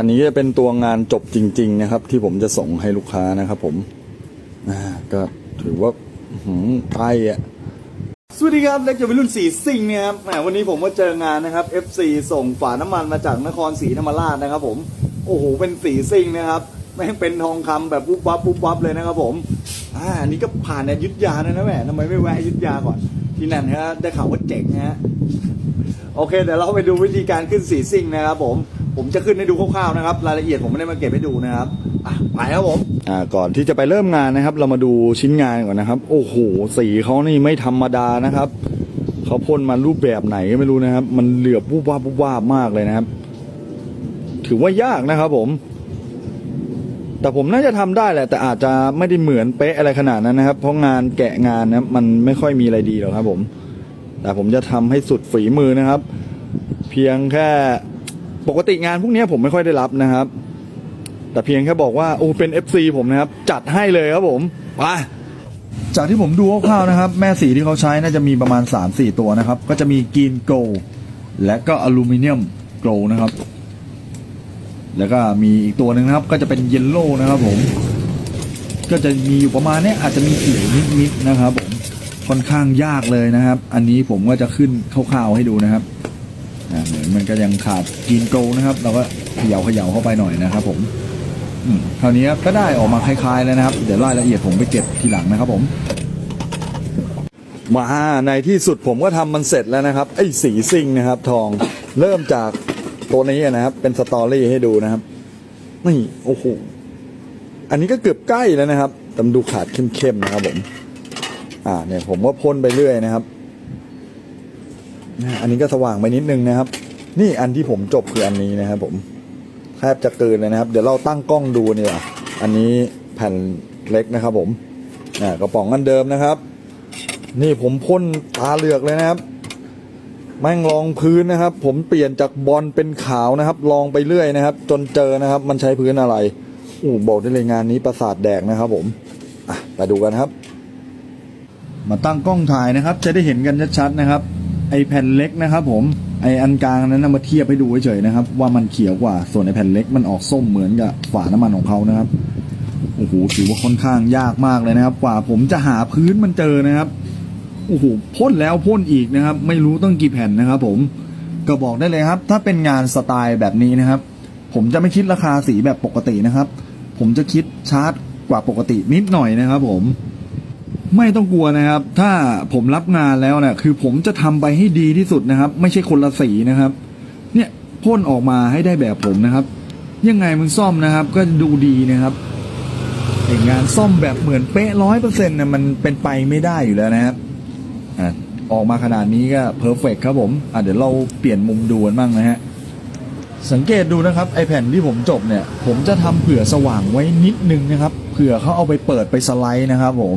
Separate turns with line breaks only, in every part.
อันนี้จะเป็นตัวงานจบจริง ๆ นะครับ ที่ผมจะส่งให้ลูกค้านะครับผมก็ถือว่าอื้อหือไทยอะสวัสดีครับเล็กจะเป็นรุ่นสีซิ่งเนี่ยครับแหมวันนี้ผมมาเจองานนะครับ FC ส่งฝาน้ำมันมาจากนครศรีธรรมราชนะครับ ผมโอ้โหเป็นสีซิ่งนะครับแม่งเป็นทองคำแบบปุ๊บปั๊บปุ๊บปั๊บเลยนะครับผมอ่าอันนี้ก็ผ่านอยุทธยาเลยนะแหมทำไมไม่แวะอยุทธยาก่อน ที่นั่นฮะได้ข่าวว่าเจ๋งนะฮะโอเคเดี๋ยวเราไปดูวิธีการขึ้นสีซิ่งนะครับผม ผมจะขึ้นให้ดูคร่าวๆนะครับ รายละเอียดผมไม่ได้มาเก็บให้ดูนะครับอะไปครับผมอ่าก่อนที่จะไปเริ่มงานนะครับ เรามาดูชิ้นงานก่อนนะครับ โอ้โหสีเขานี่ไม่ธรรมดานะครับเขาพ่นมารูปแบบไหนก็ไม่รู้นะครับ มันเหลือบวุบวาบวุบวาบมากเลยนะครับ ถือว่ายากนะครับ ผม แต่ผมน่าจะทำได้แหละ แต่อาจจะไม่ได้เหมือนเป๊ะอะไรขนาดนั้นนะครับ เพราะงานแกะงานนะมันไม่ค่อยมีอะไรดีหรอกครับ ผม แต่ผมจะทำให้สุดฝีมือนะครับ เพียงแค่ ปกติงานพวกนี้ผมไม่ค่อยได้รับนะครับ แต่เพียงแค่บอกว่าโอ้เป็น FC ผมนะครับ จัดให้เลยครับผมไปจากที่ผมดูคร่าวๆนะครับ แม่สีที่เขาใช้น่าจะมีประมาณ 3-4 ตัวนะครับ ก็จะมีกรีนโกลและก็อลูมิเนียมโกลนะครับ แล้วก็มีอีกตัวหนึ่งนะครับ ก็จะเป็นเยลโล่นะครับผม ก็จะมีอยู่ประมาณเนี้ยอาจจะมีเขียวนิดๆนะครับผมค่อนข้างยากเลยนะครับ อันนี้ผมก็จะขึ้นคร่าวๆให้ดูนะครับ อ่าเหมือนมันก็ยังขาดกรีนโกลนะครับ เราก็เขย่าเขย่าเข้าไปหน่อยนะครับ ผมคราวนี้ก็ได้ออกมาคล้ายๆแล้วนะครับ เดี๋ยวรายละเอียดผมไปเก็บทีหลังนะครับ ผมมาในที่สุดผมก็ทำมันเสร็จแล้วนะครับไอ้สีซิงนะครับ ทองเริ่มจากตัวนี้นะครับ เป็นสตอรี่ให้ดูนะครับนี่โอ้โหอันนี้ก็เกือบใกล้แล้วนะครับแต่ดูขาดเข้มๆนะครับผม อ่าเนี่ยผมก็พ่นไปเรื่อยนะครับ อันนี้ก็สว่างไปนิดนึงนะครับ นี่อันที่ผมจบคืออันนี้นะครับผมแทบจะเกินเลยนะครับ เดี๋ยวเราตั้งกล้องดูเนี่ยอันนี้แผ่นเล็กนะครับ ผมอ่ากระป๋องอันเดิมนะครับ นี่ผมพ่นตาเหลือกเลยนะครับ แม่งลองพื้นนะครับ ผมเปลี่ยนจากบอลเป็นขาวนะครับ ลองไปเรื่อยนะครับ จนเจอนะครับ มันใช้พื้นอะไรอู้บอกได้เลยงานนี้ประสาทแดกนะครับ ผมอะไปดูกันครับ มาตั้งกล้องถ่ายนะครับ จะได้เห็นกันชัดๆนะครับ ไอแผ่นเล็กนะครับผมไออันกลางนั้นมาเทียบให้ดูเฉยๆนะครับ ว่ามันเขียวกว่าส่วนไอแผ่นเล็กมันออกส้มเหมือนกับฝาน้ำมันของเขานะครับโอ้โหถือว่าค่อนข้างยากมากเลยนะครับ กว่าผมจะหาพื้นมันเจอนะครับโอ้โหพ่นแล้วพ่นอีกนะครับ ไม่รู้ต้องกี่แผ่นนะครับผมก็บอกได้เลยครับ ถ้าเป็นงานสไตล์แบบนี้นะครับ ผมจะไม่คิดราคาสีแบบปกตินะครับ ผมจะคิดชาร์จกว่าปกตินิดหน่อยนะครับผม ไม่ต้องกลัวนะครับ ถ้าผมรับงานแล้วเนี่ยคือผมจะทำไปให้ดีที่สุดนะครับ ไม่ใช่คนละสีนะครับ เนี่ยพ่นออกมาให้ได้แบบผมนะครับ ยังไงมึงซ่อมนะครับ ก็ดูดีนะครับไองานซ่อมแบบเหมือนเป๊ะร้อยเปอร์เซ็นต์เนี่ยมันเป็นไปไม่ได้อยู่แล้วนะครับอะออกมาขนาดนี้ก็เพอร์เฟกครับผมอะเดี๋ยวเราเปลี่ยนมุมดูกันบ้างนะฮะสังเกตดูนะครับไอแผ่นที่ผมจบเนี่ย ผมจะทำเผื่อสว่างไว้นิดนึงนะครับเผื่อเขาเอาไปเปิดไปสไลด์นะครับผม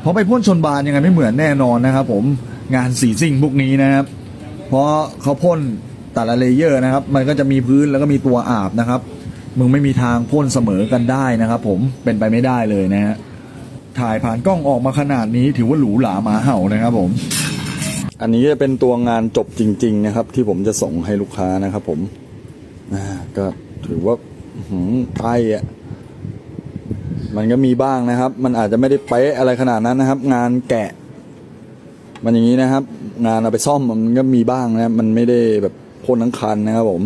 เพราะไปพ่นชนบานยังไงไม่เหมือนแน่นอนนะครับ ผมงานสีซิ่งพวกนี้นะครับ เพราะเขาพ่นแต่ละเลเยอร์นะครับ มันก็จะมีพื้นแล้วก็มีตัวอาบนะครับ มึงไม่มีทางพ่นเสมอกันได้นะครับ ผมเป็นไปไม่ได้เลยนะฮะถ่ายผ่านกล้องออกมาขนาดนี้ถือว่าหรูหราหมาเห่านะครับ ผม อันนี้จะเป็นตัวงานจบจริง ๆ นะครับ ที่ผมจะส่งให้ลูกค้านะครับ ผมก็ถือว่าอื้อหือไทยอะ มันก็มีบ้างนะครับ มันอาจจะไม่ได้เป๊ะอะไรขนาดนั้นนะครับ งานแกะ มันอย่างนี้นะครับ งานเอาไปซ่อมมันก็มีบ้างนะครับมันไม่ได้แบบพ่นทั้งคันนะครับ ผม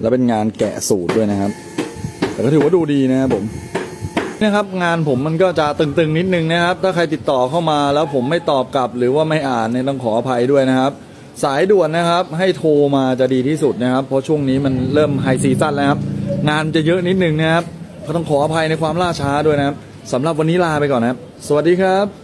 แล้วเป็นงานแกะสูตรด้วยนะครับ แต่ก็ถือว่าดูดีนะครับผมนะครับงานผมมันก็จะตึงๆนิดนึงนะครับ ถ้าใครติดต่อเข้ามาแล้วผมไม่ตอบกลับ หรือว่าไม่อ่านเนี่ยต้องขออภัยด้วยนะครับ สายด่วนนะครับ ให้โทรมาจะดีที่สุดนะครับ เพราะช่วงนี้มันเริ่มไฮซีซั่นแล้วครับ งานจะเยอะนิดนึงนะครับ ก็ต้องขออภัยในความล่าช้าด้วยนะครับสำหรับวันนี้ลาไปก่อนนะครับ สวัสดีครับ